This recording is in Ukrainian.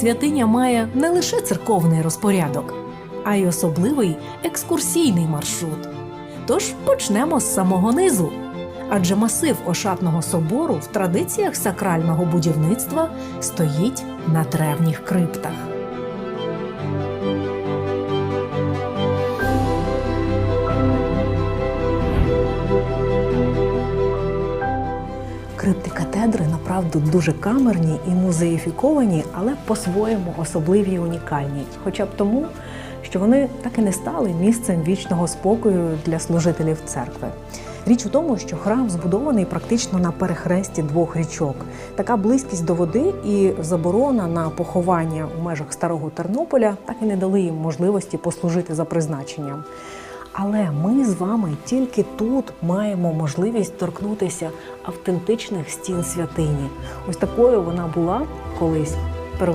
святиня має не лише церковний розпорядок, а й особливий екскурсійний маршрут. Тож почнемо з самого низу. Адже масив Ошатного собору в традиціях сакрального будівництва стоїть на древніх криптах. Крипти катедри направду дуже камерні і музеїфіковані, але по-своєму особливі і унікальні. Хоча б тому, що вони так і не стали місцем вічного спокою для служителів церкви. Річ у тому, що храм збудований практично на перехресті двох річок. Така близькість до води і заборона на поховання у межах старого Тернополя так і не дали їм можливості послужити за призначенням. Але ми з вами тільки тут маємо можливість торкнутися автентичних стін святині. Ось такою вона була колись первинна.